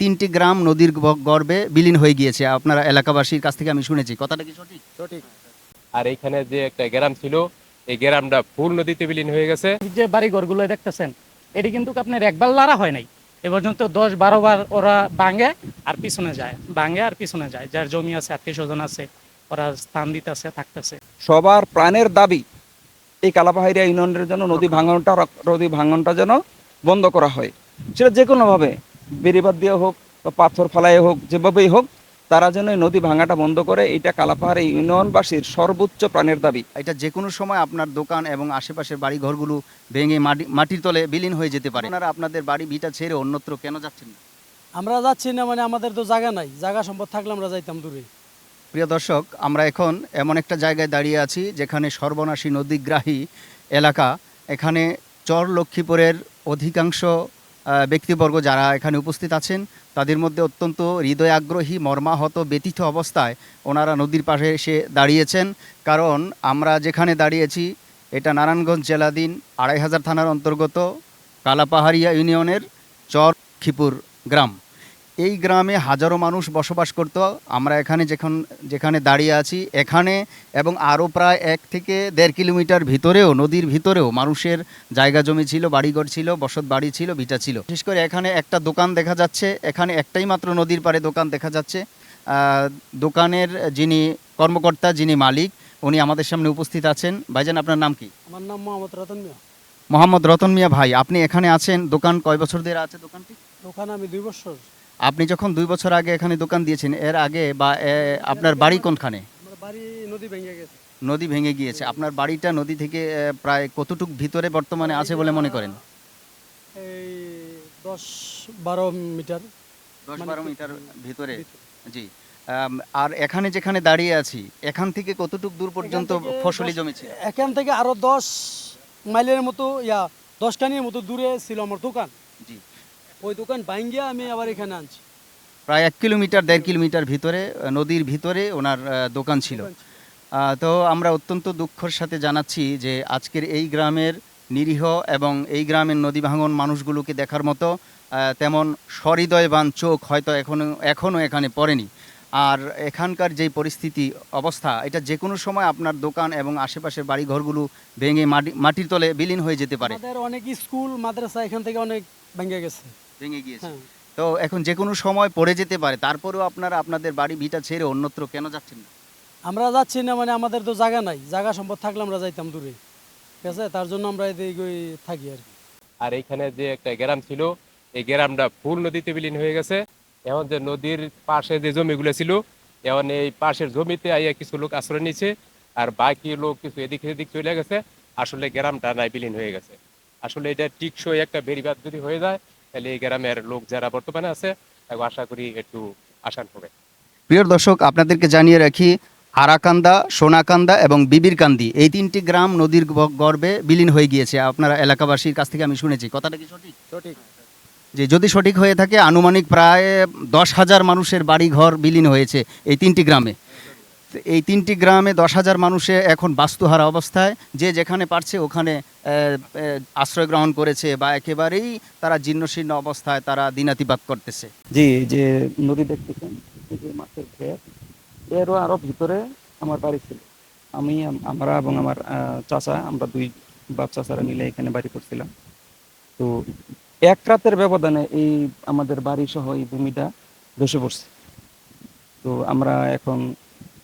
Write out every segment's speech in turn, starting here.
তিনটি গ্রাম নদীর গর্বে বিলীন হয়ে গিয়েছে। আপনারা এলাকাবাসীর কাছ থেকে আমি শুনেছি। কথাটা কি সঠিক? সঠিক। আর এখানে যে একটা গ্রাম ছিল এই গ্রামটা ফুল নদীতে বিলীন হয়ে গেছে। যে বাড়ি ঘরগুলো দেখতেছেন এটি কিন্তু আপনার একবার লারা হয় নাই। এ পর্যন্ত দশ বারো বার ওরা ভাঙে আর পিছনে যায়। ভাঙে আর পিছনে যায়। যার জমি আছে আত্মীয় স্বজন আছে ওরা স্থান দিতেছে থাকতেছে। সবার প্রাণের দাবি এই কালাপাহাড়িয়া ইউনিয়নের জন্য নদী ভাঙনটা নদী ভাঙনটা যেন বন্ধ করা হয়। সেটা যে কোনোভাবে বেরিবাদ দিয়ে হোক বা পাথর ফালাই হোক যেভাবেই হোক তারা যেন এই নদী ভাঙাটা বন্ধ করে এটা কালাপাহাড়ি ইউনিয়নবাসীর সর্বোচ্চ প্রাণের দাবি। এটা যে কোনো সময় আপনার দোকান এবং আশেপাশের বাড়ি ঘরগুলো ভেঙে মাটি মাটির তলে বিলীন হয়ে যেতে পারে। আপনারা আপনাদের বাড়ি ভিটা ছেড়ে অন্যত্র কেন যাচ্ছেন না? আমরা যাচ্ছি না মানে আমাদের তো জায়গা নাই। জায়গা সম্পদ থাকলে আমরা যাইতাম দূরে। প্রিয় দর্শক আমরা এখন এমন একটা জায়গায় দাঁড়িয়ে আছি যেখানে সর্বনাশী নদীগ্রাহী এলাকা এখানে চর লক্ষ্মীপুরের অধিকাংশ ব্যক্তিবর্গ যারা এখানে উপস্থিত আছেন, তাদের মধ্যে অত্যন্ত হৃদয় আগ্রহী মর্মাহত ব্যতীত অবস্থায় ওনারা নদীর পাশে এসে দাঁড়িয়েছেন। কারণ আমরা যেখানে দাঁড়িয়েছি, এটা নারায়ণগঞ্জ জেলাধীন আড়াই হাজার থানার অন্তর্গত কালাপাহাড়িয়া ইউনিয়নের চর খিপুর গ্রাম। এই গ্রামে হাজারো মানুষ বসবাস করত। আমরা এখানে যেখান যেখানে দাঁড়িয়ে আছি এখানে এবং আরও প্রায় এক থেকে দেড় কিলোমিটার ভিতরেও নদীর ভিতরেও মানুষের জায়গা জমি ছিল বাড়িঘর ছিল বসত বাড়ি ছিল ভিটা ছিল। বিশেষ করে এখানে একটা দোকান দেখা যাচ্ছে এখানে একটাই মাত্র নদীর পাড়ে দোকান দেখা যাচ্ছে। দোকানের যিনি কর্মকর্তা যিনি মালিক উনি আমাদের সামনে উপস্থিত আছেন। ভাইজান আপনার নাম কি? আমার নাম মোহাম্মদ রতন মিয়া। মোহাম্মদ রতন মিয়া ভাই আপনি এখানে আছেন দোকান কয় বছর ধরে আছে দোকানটি? দোকান আমি দুই বছর আপনি যখন দুই বছর আগে এখানে দোকান দিয়েছেন এর আগে বা আপনার বাড়ি কোনখানে? বাড়ি নদী ভেঙে গিয়েছে। আপনার বাড়িটা নদী থেকে প্রায় কতটুক ভিতরে বর্তমানে আছে বলে মনে করেন? এই দশ বারো মিটার। দশ মানে বারো মিটার ভিতরে। জি। আর এখানে যেখানে দাঁড়িয়ে আছি এখান থেকে কতটুক দূর পর্যন্ত ফসলি দশ- জমি ছিল এখান থেকে আরও দশ মাইলের মতো ইয়া দশ কানির মতো দূরে ছিল আমার দোকান। জি। ওই দোকান ভাঙ্গিয়া আমি আবার এখানে আনছি। প্রায় এক কিলোমিটার দেড় কিলোমিটার ভিতরে নদীর ভিতরে ওনার দোকান ছিল। তো আমরা অত্যন্ত দুঃখের সাথে জানাচ্ছি যে আজকের এই গ্রামের নিরীহ এবং এই গ্রামের নদী ভাঙন মানুষগুলোকে দেখার মতো তেমন সহৃদয়বান চোখ হয়তো এখনও এখনও এখানে পড়েনি। আর এখানকার যে পরিস্থিতি অবস্থা এটা যে কোনো সময় আপনার দোকান এবং আশেপাশের বাড়ি ঘরগুলো ভেঙে মাটি মাটির তলে বিলীন হয়ে যেতে পারে। অনেক স্কুল মাদ্রাসা এখান থেকে অনেক ভেঙে গেছে। ভেঙে গিয়েছে। হ্যাঁ। তো এখন যে কোনো সময় পড়ে যেতে পারে তারপরেও আপনারা আপনাদের বাড়ি ভিটা ছেড়ে অন্যত্র কেন যাচ্ছেন না? আমরা যাচ্ছি না মানে আমাদের তো জায়গা নাই। জায়গা সম্পদ থাকলে আমরা যাইতাম দূরে। ঠিক আছে? তার জন্য আমরা এদিকে থাকি আর কি। আর এখানে যে একটা গ্রাম ছিল এই গ্রামটা ফুল নদীতে বিলীন হয়ে গেছে। এখন যে নদীর পাশে যে জমিগুলো ছিল এখন এই পাশের জমিতে আইয়া কিছু লোক আশ্রয় নিচ্ছে আর বাকি লোক কিছু এদিক এদিক চলে গেছে। আসলে গ্রামটা নাই বিলীন হয়ে গেছে। আসলে এটা টিকসই একটা বেরিবাদ যদি হয়ে যায় তাহলে এই গ্রামের লোক যারা বর্তমানে আছে তাকে আশা করি একটু আসান হবে। প্রিয় দর্শক আপনাদেরকে জানিয়ে রাখি আরাকান্দা সোনাকান্দা এবং বিবিরকান্দি এই তিনটি গ্রাম নদীর গ- গর্ভে বিলীন হয়ে গিয়েছে। আপনারা এলাকাবাসীর কাছ থেকে আমি শুনেছি। কথাটা কি সঠিক? সঠিক। যে যদি সঠিক হয়ে থাকে আনুমানিক প্রায় দশ হাজার মানুষের বাড়ি ঘর বিলীন হয়েছে এই তিনটি গ্রামে। এই তিনটি গ্রামে দশ হাজার মানুষে এখন বাস্তুহারা অবস্থায়। যে যেখানে পারছে ওখানে আশ্রয় গ্রহণ করেছে বা একেবারেই তারা জীর্ণশীর্ণ অবস্থায় তারা দিনাতিপাত করতেছে। জি যে নদী দেখতেছেন মাছের এরও আরও ভিতরে আমার বাড়ি ছিল। আমি, আমরা এবং আমার চাচা, আমরা দুই বাপ চাচারা মিলে এখানে বাড়ি করছিলাম। তো এক রাতের ব্যবধানে এই আমাদের বাড়ি সহ এই ভূমিটা ধসে পড়ছে। তো আমরা এখন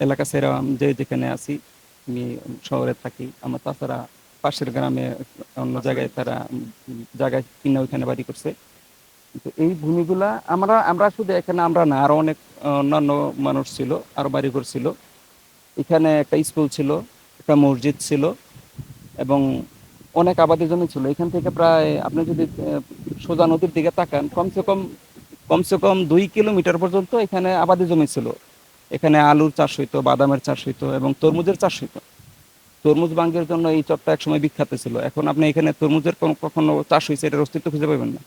এলাকা ছেড়ে যে যেখানে আছি, আমি শহরে থাকি। আমার তাছাড়া পাশের গ্রামে অন্য জায়গায় তারা জায়গায় কিনা ওইখানে বাড়ি করছে। তো এই ভূমিগুলা আমরা আমরা শুধু এখানে আমরা না, আরও অনেক অন্যান্য মানুষ ছিল, আরও বাড়ি ছিল। এখানে একটা স্কুল ছিল, একটা মসজিদ ছিল এবং অনেক আবাদি জমি ছিল। এখান থেকে প্রায় আপনি যদি সোজা নদীর দিকে তাকান, কমসে কম কমসে কম দুই কিলোমিটার পর্যন্ত এখানে আবাদি জমি ছিল। এখানে আলুর চাষ হইতো, বাদামের চাষ হইতো এবং তরমুজের চাষ হইতো। তরমুজ বাঙ্গের জন্য এই চরটা একসময় বিখ্যাত ছিল। এখন আপনি এখানে তরমুজের কোনো কখনো চাষ হয়েছে এটার অস্তিত্ব খুঁজে পাবেন না।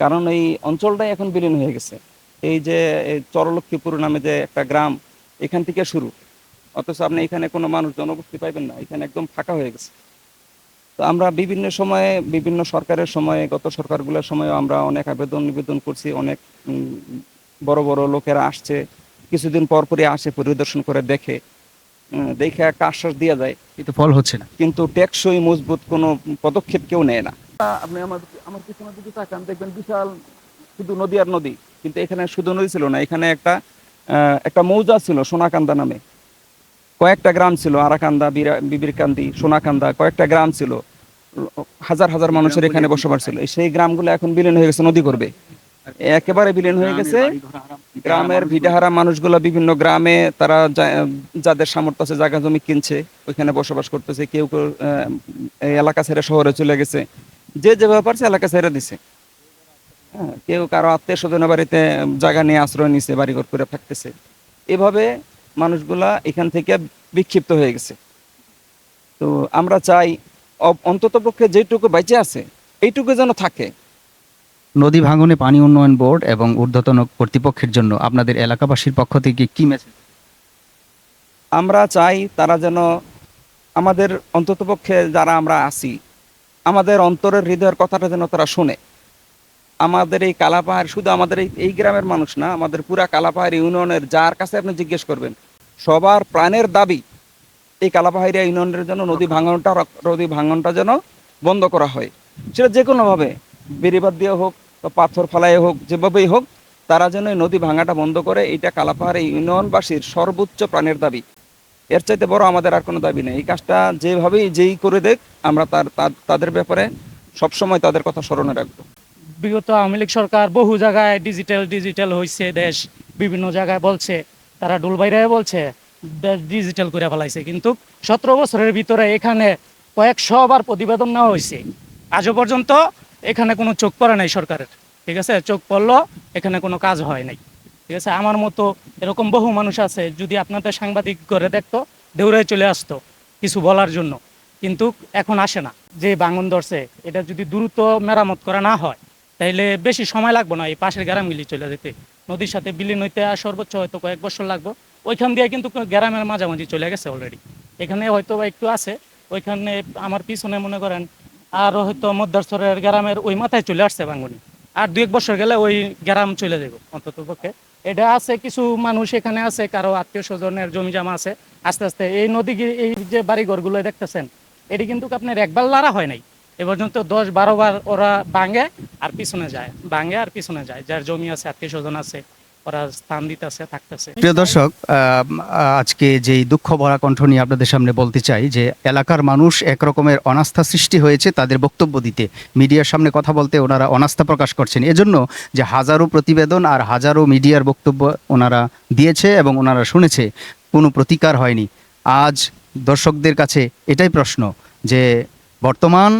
কারণ এই অঞ্চলটাই এখন বিলীন হয়ে গেছে। এই যে চরলক্ষ্মীপুর নামে যে একটা গ্রাম, এখান থেকে শুরু। অথচ আপনি এখানে কোনো মানুষ জনবসতি পাইবেন না। এখানে একদম ফাঁকা হয়ে গেছে। তো আমরা বিভিন্ন সময়ে, বিভিন্ন সরকারের সময়ে, গত সরকারগুলোর সময়ে আমরা অনেক আবেদন নিবেদন করছি। অনেক বড় বড় লোকেরা আসছে। কিছুদিন পর পরই আসে পরিদর্শন করে দেখে দেখে একটা আশ্বাস দেওয়া যায় কিন্তু ফল হচ্ছে না। কিন্তু টেকসই মজবুত কোনো পদক্ষেপ কেউ নেয় না। আপনি আমার আমার পিছনে যদি তাকান দেখবেন বিশাল শুধু নদী আর নদী। কিন্তু এখানে শুধু নদী ছিল না এখানে একটা একটা মৌজা ছিল সোনাকান্দা নামে। কয়েকটা গ্রাম ছিল আরাকান্দা বিরা- বিবিরকান্দি সোনাকান্দা কয়েকটা গ্রাম ছিল। হাজার হাজার মানুষের এখানে বসবাস ছিল। সেই গ্রামগুলো এখন বিলীন হয়ে গেছে নদী করবে। একেবারে বিলীন হয়ে গেছে। গ্রামের ভিটাহারা মানুষগুলো বিভিন্ন গ্রামে তারা যাদের সামর্থ্য আছে জায়গা জমি কিনছে ওইখানে বসবাস করতেছে কেউ কেউ এলাকা ছেড়ে শহরে চলে গেছে। যে যেভাবে পারছে এলাকা ছেড়ে দিছে। হ্যাঁ, কেউ কারও আত্মীয় স্বজনের বাড়িতে জায়গা নিয়ে আশ্রয় নিছে বাড়িঘর করে থাকতেছে। এভাবে মানুষগুলা এখান থেকে বিক্ষিপ্ত হয়ে গেছে। তো আমরা চাই অন্তত পক্ষে যেটুকু বেঁচে আছে এইটুকু যেন থাকে। নদী ভাঙনে পানি উন্নয়ন বোর্ড এবং ঊর্ধ্বতন কর্তৃপক্ষের জন্য আপনাদের এলাকাবাসীর পক্ষ থেকে কি মেসেজ আমরা চাই তারা যেন আমাদের অন্ততপক্ষে যারা আমরা আছি, আমাদের অন্তরের হৃদয়ের কথাটা যেন তারা শুনে। আমাদের এই কালাপাহাড় শুধু আমাদের এই এই গ্রামের মানুষ না, আমাদের পুরা কালাপাহাড় ইউনিয়নের যার কাছে আপনি জিজ্ঞেস করবেন, সবার প্রাণের দাবি এই কালাপাহাড়িয়া ইউনিয়নের জন্য নদী ভাঙনটা নদী ভাঙনটা যেন বন্ধ করা হয়। সেটা যে কোনোভাবে বেরিবাদ দিয়ে হোক বা পাথর ফালাই হোক, যেভাবেই হোক, তারা যেন নদী ভাঙাটা বন্ধ করে এটা কালাপাহাড় ইউনিয়নবাসীর সর্বোচ্চ প্রাণের দাবি। এর চাইতে বড় আমাদের আর কোনো দাবি নেই। এই কাজটা যেভাবেই যেই করে দেখ, আমরা তার তাদের ব্যাপারে সবসময় তাদের কথা স্মরণে রাখব। বিগত আওয়ামী লীগ সরকার বহু জায়গায় ডিজিটাল ডিজিটাল হয়েছে দেশ বিভিন্ন জায়গায় বলছে, তারা ডুলবাইরায় বলছে ডিজিটাল করে ফেলাইছে। কিন্তু সতেরো বছরের ভিতরে এখানে কয়েকশো বার প্রতিবেদন নেওয়া হয়েছে আজও পর্যন্ত এখানে কোনো চোখ পড়ে নাই সরকারের, ঠিক আছে? চোখ পড়ল, এখানে কোনো কাজ হয় নাই, ঠিক আছে? আমার মতো এরকম বহু মানুষ আছে, যদি আপনাদের সাংবাদিক করে দেখতো দৌড়ে চলে আসতো কিছু বলার জন্য। কিন্তু এখন আসে না, যে বাঙন ধরছে, এটা যদি দ্রুত মেরামত করা না হয়, তাইলে বেশি সময় লাগবে না, এই পাশের গ্রামগুলি চলে যেতে। নদীর সাথে বিলীন আর সর্বোচ্চ হয়তো কয়েক বছর লাগবে। ওইখান দিয়ে কিন্তু গ্রামের মাঝামাঝি চলে গেছে অলরেডি এখানে হয়তো বা একটু আছে, ওইখানে আমার পিছনে মনে করেন আর হয়তো মধ্যাস্তরের গ্রামের ওই মাথায় চলে আসছে বাঙ্গুনি আর দু এক বছর গেলে ওই গ্রাম চলে যাবে অন্তত পক্ষে। এটা আছে, কিছু মানুষ এখানে আছে, কারও আত্মীয় স্বজনের জমি জমা আছে। আস্তে আস্তে এই নদী এই যে বাড়ি ঘরগুলো দেখতেছেন, এটি কিন্তু আপনার একবার লাড়া হয় নাই। এ পর্যন্ত দশ বারো বার ওরা ভাঙে আর পিছনে যায়, ভাঙে আর পিছনে যায়। যার জমি আছে, আত্মীয় স্বজন আছে প্রিয় দর্শক আজকে যেই দুঃখ ভরা কণ্ঠ নিয়ে আপনাদের সামনে বলতে চাই, যে এলাকার মানুষ একরকমের অনাস্থা সৃষ্টি হয়েছে তাদের বক্তব্য দিতে। মিডিয়ার সামনে কথা বলতে ওনারা অনাস্থা প্রকাশ করছেন। এজন্য যে হাজারো প্রতিবেদন আর হাজারো মিডিয়ার বক্তব্য ওনারা দিয়েছে এবং ওনারা শুনেছে, কোনো প্রতিকার হয়নি। আজ দর্শকদের কাছে এটাই প্রশ্ন, যে বর্তমান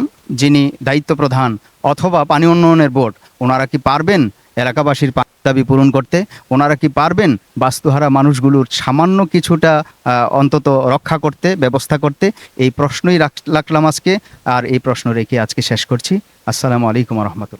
যিনি দায়িত্ব প্রধান অথবা পানি উন্নয়নের বোর্ড, ওনারা কি পারবেন এলাকাবাসীর দাবি পূরণ করতে। ওনারা কি পারবেন বাস্তুহারা মানুষগুলোর সামান্য কিছুটা অন্তত রক্ষা করতে, ব্যবস্থা করতে? এই প্রশ্নই রাখ- রাখলাম আজকে। আর এই প্রশ্ন রেখে আজকে শেষ করছি। আসসালামু আলাইকুম রহমতুল্লাহ।